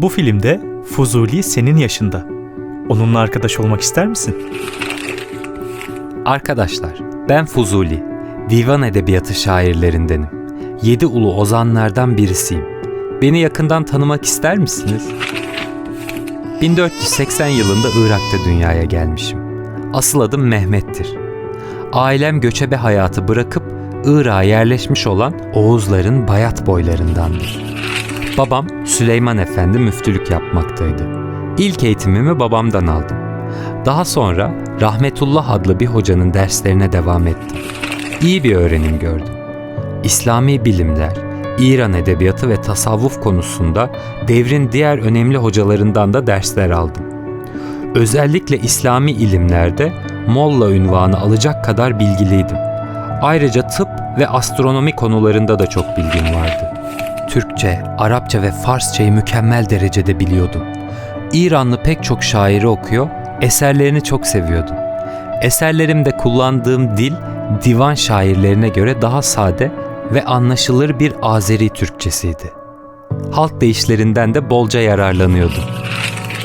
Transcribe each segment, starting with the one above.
Bu filmde Fuzuli senin yaşında. Onunla arkadaş olmak ister misin? Arkadaşlar, ben Fuzuli. Divan edebiyatı şairlerindenim. Yedi ulu ozanlardan birisiyim. Beni yakından tanımak ister misiniz? 1480 yılında Irak'ta dünyaya gelmişim. Asıl adım Mehmet'tir. Ailem göçebe hayatı bırakıp Irak'a yerleşmiş olan Oğuzların bayat boylarındandır. Babam Süleyman Efendi müftülük yapmaktaydı. İlk eğitimimi babamdan aldım. Daha sonra Rahmetullah adlı bir hocanın derslerine devam ettim. İyi bir öğrenim gördüm. İslami bilimler, İran edebiyatı ve tasavvuf konusunda devrin diğer önemli hocalarından da dersler aldım. Özellikle İslami ilimlerde Molla ünvanı alacak kadar bilgiliydim. Ayrıca tıp ve astronomi konularında da çok bilgim vardı. Türkçe, Arapça ve Farsçayı mükemmel derecede biliyordum. İranlı pek çok şairi okuyor, eserlerini çok seviyordum. Eserlerimde kullandığım dil divan şairlerine göre daha sade ve anlaşılır bir Azeri Türkçesiydi. Halk deyişlerinden de bolca yararlanıyordum.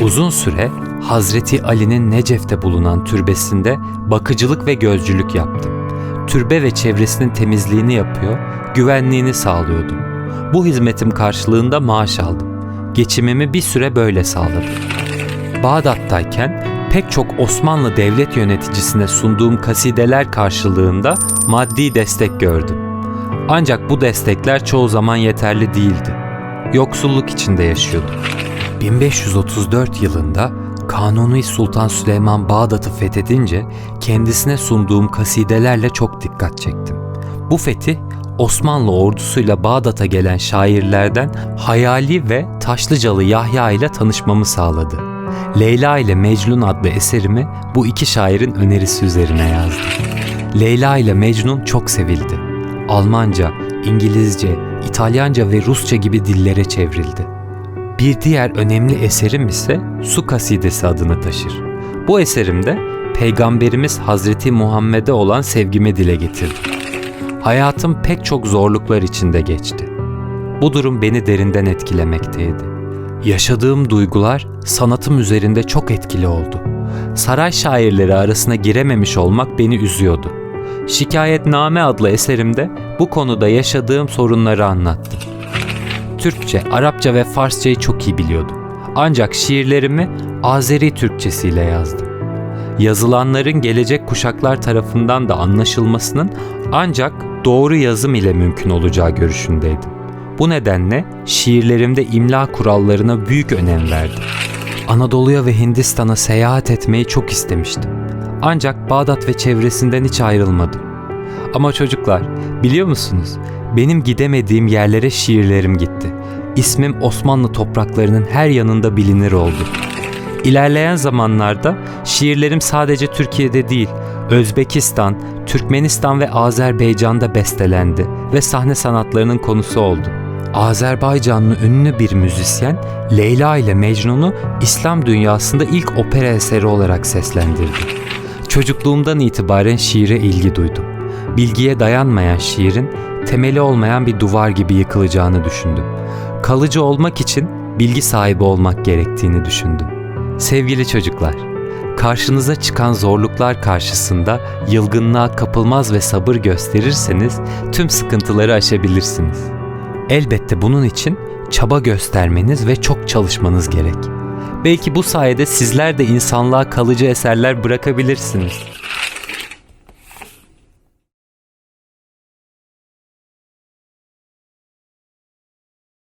Uzun süre Hazreti Ali'nin Necef'te bulunan türbesinde bakıcılık ve gözcülük yaptım. Türbe ve çevresinin temizliğini yapıyor, güvenliğini sağlıyordum. Bu hizmetim karşılığında maaş aldım. Geçimimi bir süre böyle sağladım. Bağdat'tayken pek çok Osmanlı devlet yöneticisine sunduğum kasideler karşılığında maddi destek gördüm. Ancak bu destekler çoğu zaman yeterli değildi. Yoksulluk içinde yaşıyordum. 1534 yılında Kanuni Sultan Süleyman Bağdat'ı fethedince kendisine sunduğum kasidelerle çok dikkat çektim. Bu fetih Osmanlı ordusuyla Bağdat'a gelen şairlerden Hayali ve Taşlıcalı Yahya ile tanışmamı sağladı. Leyla ile Mecnun adlı eserimi bu iki şairin önerisi üzerine yazdım. Leyla ile Mecnun çok sevildi. Almanca, İngilizce, İtalyanca ve Rusça gibi dillere çevrildi. Bir diğer önemli eserim ise Su Kasidesi adını taşır. Bu eserimde Peygamberimiz Hazreti Muhammed'e olan sevgimi dile getirdim. Hayatım pek çok zorluklar içinde geçti. Bu durum beni derinden etkilemekteydi. Yaşadığım duygular sanatım üzerinde çok etkili oldu. Saray şairleri arasına girememiş olmak beni üzüyordu. Şikayetname adlı eserimde bu konuda yaşadığım sorunları anlattım. Türkçe, Arapça ve Farsçayı çok iyi biliyordum. Ancak şiirlerimi Azeri Türkçesiyle yazdım. Yazılanların gelecek kuşaklar tarafından da anlaşılmasının ancak doğru yazım ile mümkün olacağı görüşündeydim. Bu nedenle şiirlerimde imla kurallarına büyük önem verdim. Anadolu'ya ve Hindistan'a seyahat etmeyi çok istemiştim. Ancak Bağdat ve çevresinden hiç ayrılmadım. Ama çocuklar, biliyor musunuz? Benim gidemediğim yerlere şiirlerim gitti. İsmim Osmanlı topraklarının her yanında bilinir oldu. İlerleyen zamanlarda şiirlerim sadece Türkiye'de değil, Özbekistan, Türkmenistan ve Azerbaycan'da bestelendi ve sahne sanatlarının konusu oldu. Azerbaycanlı ünlü bir müzisyen Leyla ile Mecnun'u İslam dünyasında ilk opera eseri olarak seslendirdi. Çocukluğumdan itibaren şiire ilgi duydum. Bilgiye dayanmayan şiirin temeli olmayan bir duvar gibi yıkılacağını düşündüm. Kalıcı olmak için bilgi sahibi olmak gerektiğini düşündüm. Sevgili çocuklar, karşınıza çıkan zorluklar karşısında yılgınlığa kapılmaz ve sabır gösterirseniz tüm sıkıntıları aşabilirsiniz. Elbette bunun için çaba göstermeniz ve çok çalışmanız gerek. Belki bu sayede sizler de insanlığa kalıcı eserler bırakabilirsiniz.